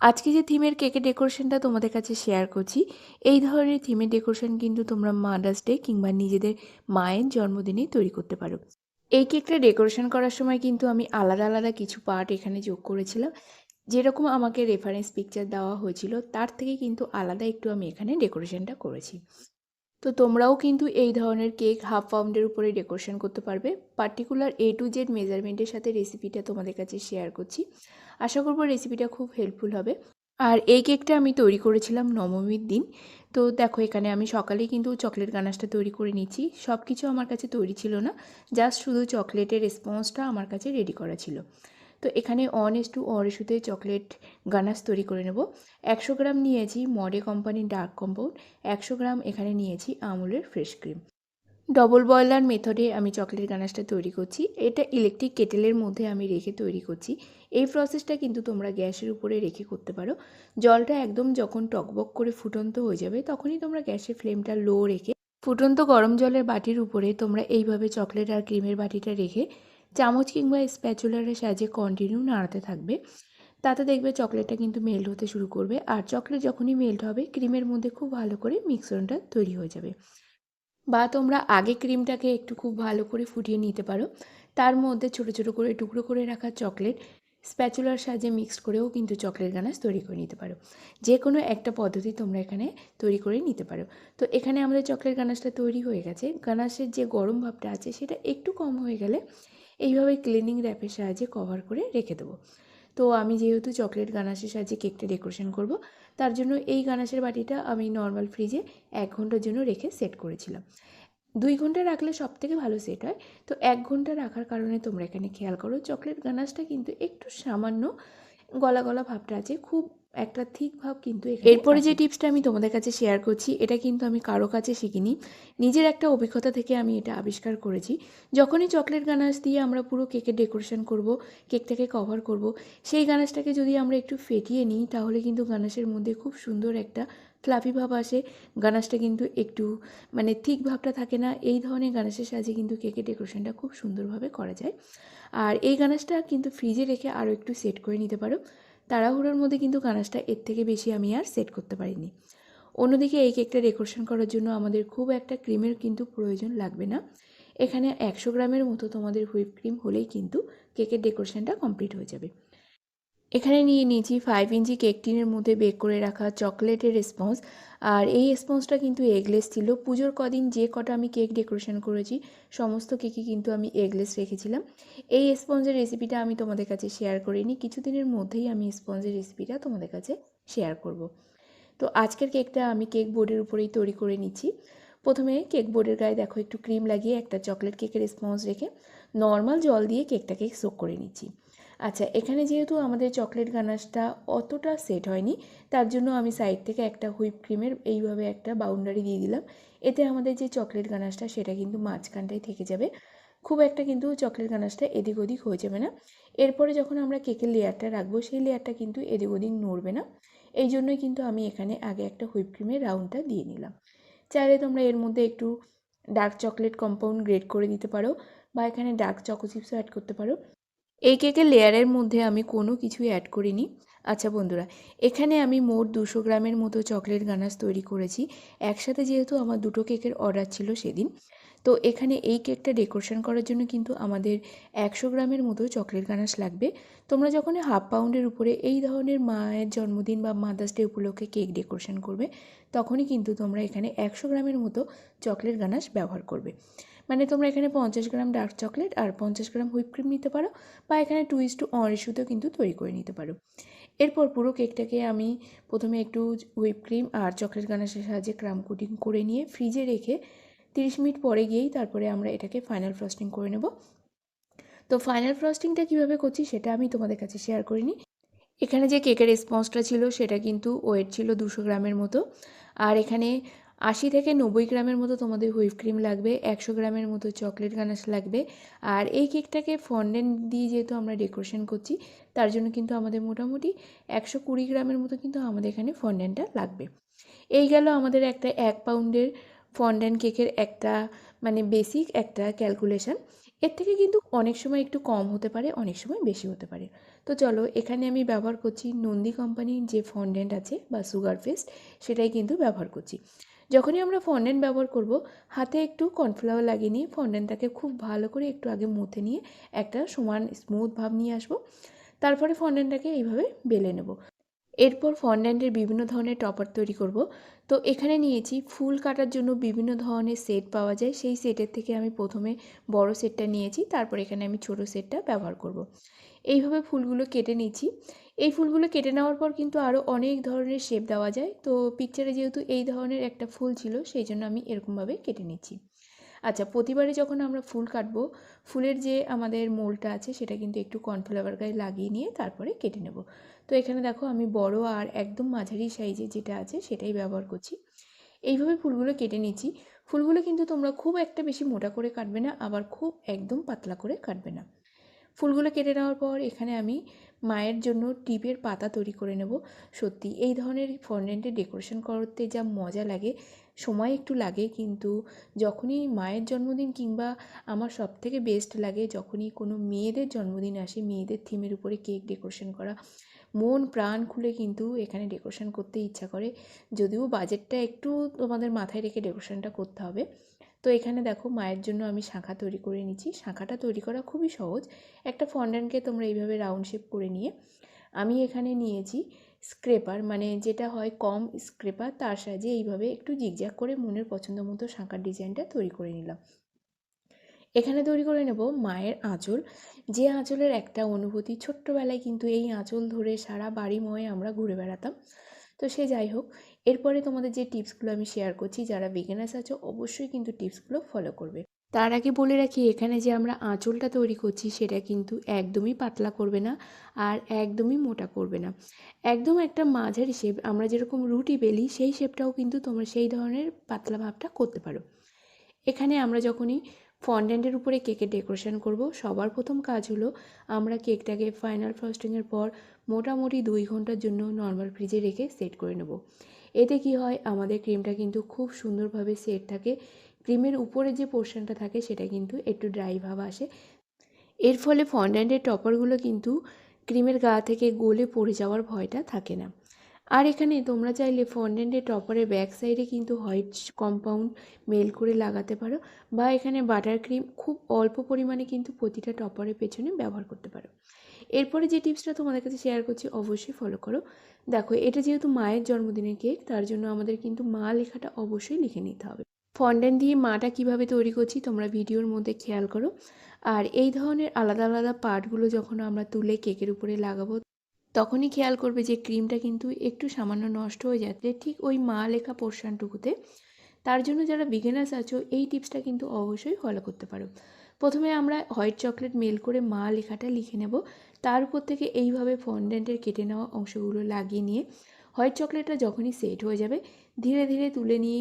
আজকে যে থিমের কেকের ডেকোরেশনটা তোমাদের কাছে শেয়ার করছি, এই ধরনের থিমের ডেকোরেশন কিন্তু তোমরা মাদার্স ডে কিংবা নিজেদের মায়ের জন্মদিনে তৈরি করতে পারো। এই কেকটা ডেকোরেশন করার সময় কিন্তু আমি আলাদা আলাদা কিছু পার্ট এখানে যোগ করেছিলাম। যেরকম আমাকে রেফারেন্স পিকচার দেওয়া হয়েছিল, তার থেকে কিন্তু আলাদা একটু আমি এখানে ডেকোরেশনটা করেছি। তো তোমরাও কিন্তু এই ধরনের কেক হাফ পাউন্ডের উপরে ডেকোরেশন করতে পারবে। পার্টিকুলার এ টু জেড মেজারমেন্টের সাথে রেসিপিটা তোমাদের কাছে শেয়ার করছি। আশা করব রেসিপিটা খুব হেল্পফুল হবে। আর এই কেকটা আমি তৈরি করেছিলাম নবমীর দিন। তো দেখো এখানে আমি সকালেই কিন্তু চকলেট গানাশটা তৈরি করে নিচ্ছি সব কিছু আমার কাছে তৈরি ছিল না। জাস্ট শুধু চকলেটের রেসপন্সটা আমার কাছে রেডি করা ছিল। তো এখানে অন এস টু অর ইস্যুতে চকলেট গানাশ তৈরি করে নেব। একশো গ্রাম নিয়েছি মডে কোম্পানির ডার্ক কম্পাউন্ড একশো গ্রাম এখানে নিয়েছি আমুলের ফ্রেশ ক্রিম ডবল বয়লার মেথডে আমি চকলেট গানাশটা তৈরি করছি। এটা ইলেকট্রিক কেটেলের মধ্যে আমি রেখে তৈরি করছি। এই প্রসেসটা কিন্তু তোমরা গ্যাসের উপরে রেখে করতে পারো। জলটা একদম যখন টকবক করে ফুটন্ত হয়ে যাবে, তখনই তোমরা গ্যাসের ফ্লেমটা লো রেখে ফুটন্ত গরম জলের বাটির উপরে তোমরা এইভাবে চকলেট আর ক্রিমের বাটিটা রেখে চামচ কিংবা স্প্যাচুলারের সাহায্যে কন্টিনিউ নাড়াতে থাকবে। তাতে দেখবে চকলেটটা কিন্তু মেল্ট হতে শুরু করবে। আর চকলেট যখনই মেল্ট হবে ক্রিমের মধ্যে খুব ভালো করে মিক্সরনটা তৈরি হয়ে যাবে। বা তোমরা আগে ক্রিমটাকে একটু খুব ভালো করে ফুটিয়ে নিতে পারো। তার মধ্যে ছোট ছোট করে টুকরো করে রাখা চকলেট, স্প্যাচুলার সাহায্যে মিক্সড করেও কিন্তু চকলেট গানাস তৈরি করে নিতে পারো। যে কোনো একটা পদ্ধতি তোমরা এখানে তৈরি করে নিতে পারো। তো এখানে আমাদের চকলেট গানাসটা তৈরি হয়ে গেছে। গানাশের যে গরম ভাবটা আছে সেটা একটু কম হয়ে গেলে এইভাবে ক্লিনিং র্যাপের সাহায্যে কভার করে রেখে দেবো। তো আমি যেহেতু চকলেট গানাশের সাহায্যে কেকটা ডেকোরেশন করব, তার জন্য এই গানাশের বাটিটা আমি নর্মাল ফ্রিজে এক ঘণ্টার জন্য রেখে সেট করেছিলাম। দুই ঘণ্টা রাখলে সব থেকে ভালো সেট হয়। তো এক ঘণ্টা রাখার কারণে তোমরা এখানে খেয়াল করো, চকলেট গানাশটা কিন্তু একটু সামান্য গলা গলা ভাবটা আছে, খুব একটা থিক ভাব কিন্তু এরপরে যে টিপসটা আমি তোমাদের কাছে শেয়ার করছি এটা কিন্তু আমি কারও কাছে শিখিনি। নিজের একটা অভিজ্ঞতা থেকে আমি এটা আবিষ্কার করেছি। যখনই চকলেট গানাশ দিয়ে আমরা পুরো কেকের ডেকোরেশন করব কেকটাকে কভার করব সেই গানাশটাকে যদি আমরা একটু ফেটিয়ে নিই তাহলে কিন্তু গানাশের মধ্যে খুব সুন্দর একটা ফ্লাফি ভাব আসে। গানাশটা কিন্তু একটু মানে থিক ভাবটা থাকে না। এই ধরনের গানাশের সাহায্যে কিন্তু কেকের ডেকোরেশনটা খুব সুন্দরভাবে করা যায়। আর এই গানাশটা কিন্তু ফ্রিজে রেখে আরও একটু সেট করে নিতে পারো। তাড়াহুড়োর মধ্যে কিন্তু কানাসটা এর থেকে বেশি আমি আর সেট করতে পারিনি। অন্যদিকে এই কেকটা ডেকোরেশন করার জন্য আমাদের খুব একটা ক্রিমের কিন্তু প্রয়োজন লাগবে না। এখানে একশো গ্রামের মতো তোমাদের হুইপ ক্রিম হলেই কিন্তু কেকের ডেকোরেশনটা কমপ্লিট হয়ে যাবে। এখানে নিয়ে নিয়েছি ফাইভ ইঞ্চি কেক টিনের মধ্যে বেক করে রাখা চকলেটের রেসপন্স আর এই রেসপন্সটা কিন্তু এগলেস ছিল। পুজোর কদিন যে কটা আমি কেক ডেকোরেশন করেছি, সমস্ত কেকই কিন্তু আমি এগলেস রেখেছিলাম। এই স্পঞ্জের রেসিপিটা আমি তোমাদের কাছে শেয়ার করিনি। কিছুদিনের মধ্যেই আমি স্পঞ্জের রেসিপিটা তোমাদের কাছে শেয়ার করব। তো আজকের কেকটা আমি কেক বোর্ডের উপরেই তৈরি করে নিচ্ছি। প্রথমে কেক বোর্ডের গায়ে দেখো একটু ক্রিম লাগিয়ে একটা চকলেট কেকের স্পঞ্জ রেখে নর্মাল জল দিয়ে কেকটাকে সোক করে নিচ্ছি। আচ্ছা এখানে যেহেতু আমাদের চকলেট গানাশটা অতটা সেট হয়নি, তার জন্য আমি সাইড থেকে একটা হুইপ ক্রিমের এইভাবে একটা বাউন্ডারি দিয়ে দিলাম। এতে আমাদের যে চকলেট গানাশটা, সেটা কিন্তু মাঝখানটাই থেকে যাবে। খুব একটা কিন্তু চকলেট গানাশটা এদিক ওদিক হয়ে যাবে না। এরপরে যখন আমরা কেকের লেয়ারটা রাখব, সেই লেয়ারটা কিন্তু এদিক ওদিক নড়বে না। এই জন্যই কিন্তু আমি এখানে আগে একটা হুইপ ক্রিমের রাউন্ডটা দিয়ে নিলাম। চাইলে তোমরা এর মধ্যে একটু ডার্ক চকলেট কম্পাউন্ড গ্রেড করে দিতে পারো, বা এখানে ডার্ক চকো চিপসও অ্যাড করতে পারো। এই কেকের লেয়ারের মধ্যে আমি কোনো কিছুই অ্যাড করিনি। আচ্ছা বন্ধুরা, এখানে আমি মোট দুশো গ্রামের মতো চকলেট গানাস তৈরি করেছি। একসাথে যেহেতু আমার দুটো কেকের অর্ডার ছিল সেদিন তো এখানে এই কেকটা ডেকোরেশন করার জন্য কিন্তু আমাদের একশো গ্রামের মতো চকলেট গানাশ লাগবে। তোমরা যখন হাফ পাউন্ডের উপরে এই ধরনের মায়ের জন্মদিন বা মাদার্স ডে উপলক্ষে কেক ডেকোরেশন করবে, তখনই কিন্তু তোমরা এখানে একশো গ্রামের মতো চকলেট গানাশ ব্যবহার করবে। মানে তোমরা এখানে পঞ্চাশ গ্রাম ডার্ক চকলেট আর পঞ্চাশ গ্রাম হুইপ ক্রিম নিতে পারো বা এখানে টু ইস টু অন ইস্যুতেও কিন্তু তৈরি করে নিতে পারো। এরপর পুরো কেকটাকে আমি প্রথমে একটু হুইপ ক্রিম আর চকলেট গানাশের সাহায্যে ক্রাম কোটিং করে নিয়ে ফ্রিজে রেখে তিরিশ মিনিট পরে গিয়েই তারপরে আমরা এটাকে ফাইনাল ফ্রস্টিং করে নেব। তো ফাইনাল ফ্রস্টিংটা কীভাবে করছি সেটা আমি তোমাদের কাছে শেয়ার করিনি। এখানে যে কেকের রেসপন্সটা ছিল সেটা কিন্তু ওয়েট ছিল দুশো গ্রামের মতো। আর এখানে আশি থেকে নব্বই গ্রামের মতো তোমাদের হুইপ ক্রিম লাগবে, একশো গ্রামের মতো চকলেট গানাশ লাগবে। আর এই কেকটাকে ফন্ডেন্ট দিয়ে যেহেতু আমরা ডেকোরেশন করছি, তার জন্য কিন্তু আমাদের মোটামুটি একশো কুড়ি গ্রামের মতো কিন্তু আমাদের এখানে ফন্ডেন্টটা লাগবে। এই গেল আমাদের একটা এক পাউন্ডের ফন্ডেন্ট কেকের একটা মানে বেসিক একটা ক্যালকুলেশন এর থেকে কিন্তু অনেক সময় একটু কম হতে পারে, অনেক সময় বেশি হতে পারে। তো চলো, এখানে আমি ব্যবহার করছি নন্দী কোম্পানির যে ফন্ডেন্ট আছে বা সুগার পেস্ট সেটাই কিন্তু ব্যবহার করছি। যখনই আমরা ফন্ডেন্ট ব্যবহার করব, হাতে একটু কর্নফ্লাওয়ার লাগিয়ে নিয়ে ফন্ডেন্টটাকে খুব ভালো করে একটু আগে মুথে নিয়ে একটা সমান স্মুথ ভাব নিয়ে আসব। তারপরে ফন্ডেন্টটাকে এইভাবে বেলে নেব। এরপর ফন্ডেন্টের বিভিন্ন ধরনের টপার তৈরি করব। তো এখানে নিয়েছি ফুল কাটার জন্য বিভিন্ন ধরনের সেট পাওয়া যায়। সেই সেটের থেকে আমি প্রথমে বড় সেটটা নিয়েছি, তারপর এখানে আমি ছোট সেটটা ব্যবহার করব। এইভাবে ফুলগুলো কেটে নিচ্ছি। এই ফুলগুলো কেটে নেওয়ার পর কিন্তু আরও অনেক ধরনের শেপ দেওয়া যায়। তো পিকচারে যেহেতু এই ধরনের একটা ফুল ছিল, সেই জন্য আমি এরকমভাবে কেটে নিচ্ছি। আচ্ছা প্রতিবারে যখন আমরা ফুল কাটবো, ফুলের যে আমাদের মোলটা আছে, সেটা কিন্তু একটু কর্নফ্লাওয়ার গায়ে লাগিয়ে নিয়ে তারপরে কেটে নেব। তো এখানে দেখো, আমি বড় আর একদম মাঝারি সাইজে যেটা আছে, সেটাই ব্যবহার করছি। এইভাবে ফুলগুলো কেটে নিচ্ছি। ফুলগুলো কিন্তু তোমরা খুব একটা বেশি মোটা করে কাটবে না, আবার খুব একদম পাতলা করে কাটবে না। ফুলগুলো কেটে নেওয়ার পর এখানে আমি মায়ের জন্য টিপের পাতা তৈরি করে নেব। সত্যি, এই ধরনের ফন্ডেন্টে ডেকোরেশন করতে যা মজা লাগে, সময় একটু লাগে, কিন্তু যখনই মায়ের জন্মদিন কিংবা আমার সব থেকে বেস্ট লাগে, যখনই কোনো মেয়েদের জন্মদিন আসে, মেয়েদের থিমের উপরে কেক ডেকোরেশন করা। মন, প্রাণ খুলে কিন্তু এখানে ডেকোরেশন করতে ইচ্ছা করে, যদিও বাজেটটা একটু তোমাদের মাথায় রেখে ডেকোরেশনটা করতে হবে। তো এখানে দেখো মায়ের জন্য আমি শাঁখা তৈরি করে নিচ্ছি। শাঁখাটা তৈরি করা খুবই সহজ। একটা ফন্ডেন্টকে তোমরা এইভাবে রাউন্ড শেপ করে নিয়ে আমি এখানে নিয়েছি স্ক্রেপার মানে যেটা হয় কম স্ক্রেপার, তার সাহায্যে এইভাবে একটু জিগজ্যাগ করে মনের পছন্দ মতো শাঁখার ডিজাইনটা তৈরি করে নিলাম। এখানে তৈরি করে নেব মায়ের আঁচল। যে আঁচলের একটা অনুভূতি, ছোট্টবেলায় কিন্তু এই আঁচল ধরে সারা বাড়ি ময়ে আমরা ঘুরে বেড়াতাম। তো সে যাই হোক এরপরে তোমাদের যে টিপসগুলো আমি শেয়ার করছি, যারা বিগিনার্স আছো, অবশ্যই কিন্তু টিপসগুলো ফলো করবে। তার আগে বলে রাখি, এখানে যে আমরা আঁচলটা তৈরি করছি, সেটা কিন্তু একদমই পাতলা করবে না আর একদমই মোটা করবে না। একদম একটা মাঝারি শেপ আমরা যেরকম রুটি বেলি, সেই শেপটাও কিন্তু তোমরা সেই ধরনের পাতলা ভাবটা করতে পারো। এখানে আমরা যখনই ফন্ডেন্টের উপরে কেকের ডেকোরেশন করব, সবার প্রথম কাজ হলো আমরা কেকটাকে ফাইনাল ফ্রস্টিংয়ের পর মোটামুটি দুই ঘণ্টার জন্য নর্মাল ফ্রিজে রেখে সেট করে নেব। এতে কি হয়, আমাদের ক্রিমটা কিন্তু খুব সুন্দরভাবে সেট থাকে। ক্রিমের উপরে যে পোর্শনটা থাকে, সেটা কিন্তু একটু ড্রাই ভাব আসে। এর ফলে ফন্ডেন্টের টপারগুলো কিন্তু ক্রিমের গা থেকে গলে পড়ে যাওয়ার ভয়টা থাকে না। আর এখানে তোমরা চাইলে ফন্ডেন্টের টপারের ব্যাক সাইডে কিন্তু হোয়াইট কম্পাউন্ড মেল করে লাগাতে পারো বা এখানে বাটার ক্রিম খুব অল্প পরিমাণে কিন্তু প্রতিটা টপারের পেছনে ব্যবহার করতে পারো। এরপরে যে টিপসটা তোমাদের কাছে শেয়ার করছি, অবশ্যই ফলো করো। দেখো, এটা যেহেতু মায়ের জন্মদিনের কেক তার জন্য আমাদের কিন্তু মা লেখাটা অবশ্যই লিখে নিতে হবে। ফন্ডেন্ট দিয়ে মাটা কীভাবে তৈরি করছি, তোমরা ভিডিওর মধ্যে খেয়াল করো। আর এই ধরনের আলাদা আলাদা পার্টগুলো যখন আমরা তুলে কেকের উপরে লাগাবো, তখনই খেয়াল করবে যে ক্রিমটা কিন্তু একটু সামান্য নষ্ট হয়ে যাচ্ছে ঠিক ওই মা লেখা পোর্শনটুকুতে তার জন্য যারা বিগিনার্স আছো, এই টিপসটা কিন্তু অবশ্যই ফলো করতে পারো। প্রথমে আমরা হোয়াইট চকলেট মেল করে মা লেখাটা লিখে নেব। তার উপর থেকে এইভাবে ফন্ডেন্টের কেটে নেওয়া অংশগুলো লাগিয়ে নিয়ে হোয়াইট চকলেটটা যখনই সেট হয়ে যাবে, ধীরে ধীরে তুলে নিয়ে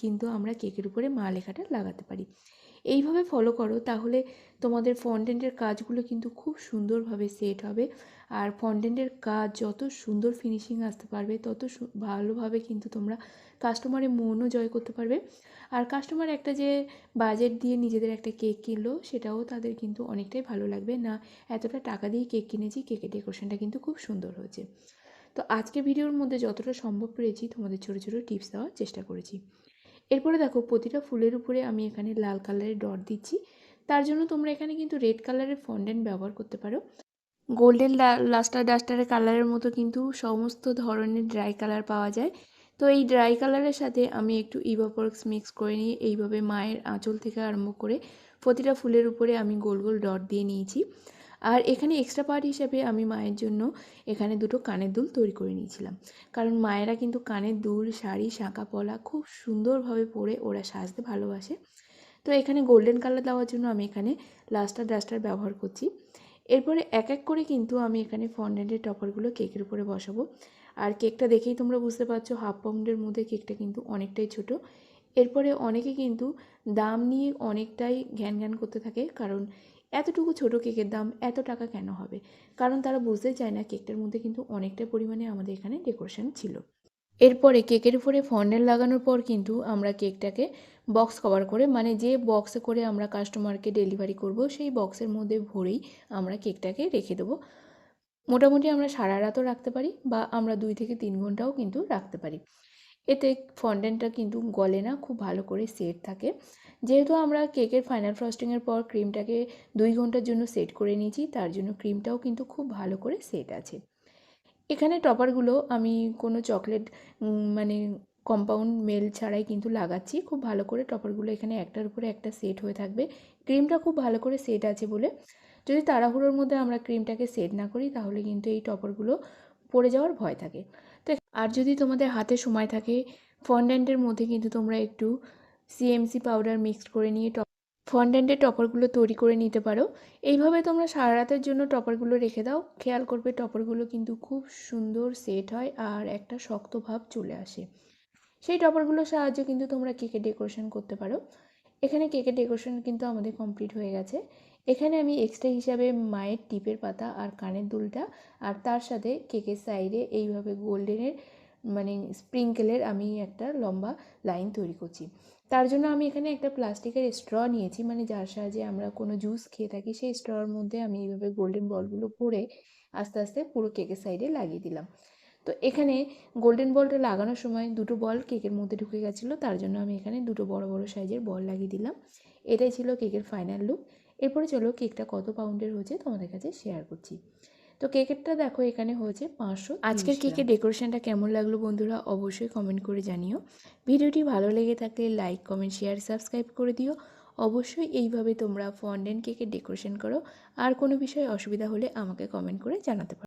কিন্তু আমরা কেকের উপরে মা লেখাটা লাগাতে পারি। এইভাবে ফলো করো, তাহলে তোমাদের ফন্ডেন্টের কাজগুলো কিন্তু খুব সুন্দরভাবে সেট হবে। আর ফন্ডেন্টের কাজ যত সুন্দর ফিনিশিং আসতে পারবে, তত ভালোভাবে কিন্তু তোমরা কাস্টমারের মনও জয় করতে পারবে। আর কাস্টমার একটা যে বাজেট দিয়ে নিজেদের একটা কেক কিনলো, সেটাও তাদের কিন্তু অনেকটাই ভালো লাগবে। না, এতটা টাকা দিয়ে কেক কিনেছি কেকের ডেকোরেশনটা কিন্তু খুব সুন্দর হয়েছে। তো আজকে ভিডিওর মধ্যে যতটা সম্ভব পেরেছি, তোমাদের ছোটো ছোটো টিপস দেওয়ার চেষ্টা করেছি। এরপরে দেখো প্রতিটা ফুলের উপরে আমি এখানে লাল কালারের ডট দিচ্ছি। তার জন্য তোমরা এখানে কিন্তু রেড কালারের ফন্ডেন্ট ব্যবহার করতে পারো। গোল্ডেন লাস্টার ডাস্টারের কালারের মতো কিন্তু সমস্ত ধরনের ড্রাই কালার পাওয়া যায়। তো এই ড্রাই কালারের সাথে আমি একটু ইভাপরক্স মিক্স করে নিয়ে এইভাবে মায়ের আঁচল থেকে আরম্ভ করে প্রতিটা ফুলের উপরে আমি গোল গোল ডট দিয়ে নিয়েছি। আর এখানে এক্সট্রা পার্ট হিসেবে আমি মায়ের জন্য এখানে দুটো কানের দুল তৈরি করে নিয়েছিলাম। কারণ মায়েরা কিন্তু কানের দুল, শাড়ি শাঁকা পলা খুব সুন্দরভাবে পরে ওরা সাজতে ভালোবাসে। তো এখানে গোল্ডেন কালার দেওয়ার জন্য আমি এখানে লাস্টার ডাস্টার ব্যবহার করছি। এরপরে এক এক করে কিন্তু আমি এখানে ফন্ডেন্টের টপারগুলো কেকের উপরে বসাবো। আর কেকটা দেখেই তোমরা বুঝতে পারছ হাফ পাউন্ডের মধ্যে কেকটা কিন্তু অনেকটাই ছোট। এরপরে অনেকে কিন্তু দাম নিয়ে অনেকটাই ঘ্যান ঘ্যান করতে থাকে, কারণ এতটুকু ছোট কেকের দাম এত টাকা কেন হবে? কারণ তারা বুঝতে চায় না কেকটার মধ্যে কিন্তু অনেকটা পরিমাণে আমাদের এখানে ডেকোরেশন ছিল। এরপরে কেকের উপরে ফন্ডেল লাগানোর পর কিন্তু আমরা কেকটাকে বক্স কভার করে মানে যে বক্সে করে আমরা কাস্টমারকে ডেলিভারি করব, সেই বক্সের মধ্যে ভরেই আমরা কেকটাকে রেখে দেবো। মোটামুটি আমরা সারা রাতও রাখতে পারি বা আমরা দুই থেকে তিন ঘন্টাও কিন্তু রাখতে পারি। এতে ফন্ডেন্টটা কিন্তু গলে না, খুব ভালো করে সেট থাকে। যেহেতু আমরা কেকের ফাইনাল ফ্রস্টিংয়ের পর ক্রিমটাকে দুই ঘণ্টার জন্য সেট করে নিয়েছি, তার জন্য ক্রিমটাও কিন্তু খুব ভালো করে সেট আছে। এখানে টপারগুলো আমি কোনো চকলেট মানে কম্পাউন্ড মেল ছাড়াই কিন্তু লাগাচ্ছি। খুব ভালো করে টপারগুলো এখানে একটার উপরে একটা সেট হয়ে থাকবে। ক্রিমটা খুব ভালো করে সেট আছে বলে যদি তাড়াহুড়োর মধ্যে আমরা ক্রিমটাকে সেট না করি, তাহলে কিন্তু এই টপারগুলো পড়ে যাওয়ার ভয় থাকে। আর যদি তোমাদের হাতে সময় থাকে ফন্ড্যান্টের মধ্যে কিন্তু তোমরা একটু সিএমসি পাউডার মিক্সড করে নিয়ে টপ ফন্ড্যান্টের টপারগুলো তৈরি করে নিতে পারো। এইভাবে তোমরা সারা রাতের জন্য টপারগুলো রেখে দাও। খেয়াল করবে টপারগুলো কিন্তু খুব সুন্দর সেট হয় আর একটা শক্ত ভাব চলে আসে। সেই টপারগুলোর সাহায্যে কিন্তু তোমরা কেকের ডেকোরেশন করতে পারো। এখানে কেকের ডেকোরেশন কিন্তু আমাদের কমপ্লিট হয়ে গেছে। এখানে আমি এক্সট্রা হিসাবে মায়ের টিপের পাতা আর কানের দুলটা আর তার সাথে কেকের সাইডে এইভাবে গোল্ডেনের মানে স্প্রিঙ্কেলের আমি একটা লম্বা লাইন তৈরি করছি। তার জন্য আমি এখানে একটা প্লাস্টিকের স্ট্র নিয়েছি মানে যার সাহায্যে আমরা কোনো জুস খেয়ে থাকি, সেই স্ট্রর মধ্যে আমি এইভাবে গোল্ডেন বলগুলো ভরে আস্তে আস্তে পুরো কেকের সাইডে লাগিয়ে দিলাম। তো এখানে গোল্ডেন বলটা লাগানোর সময় দুটো বল কেকের মধ্যে ঢুকে গেছিল, তার জন্য আমি এখানে দুটো বড় বড় সাইজের বল লাগিয়ে দিলাম। এটাই ছিল কেকের ফাইনাল লুক এরপরে চলো কেকটা কত পাউন্ডের হয়েছে তোমাদের কাছে শেয়ার করছি। তো কেকেরটা দেখো এখানে হয়েছে পাঁচশো আজকের কেকের ডেকোরেশনটা কেমন লাগল বন্ধুরা অবশ্যই কমেন্ট করে জানিও। ভিডিওটি ভালো লেগে থাকলে লাইক কমেন্ট শেয়ার সাবস্ক্রাইব করে দিও। অবশ্যই এইভাবে তোমরা ফন্ডেন কেকের ডেকোরেশন করো। আর কোনো বিষয়ে অসুবিধা হলে আমাকে কমেন্ট করে জানাতে পারো।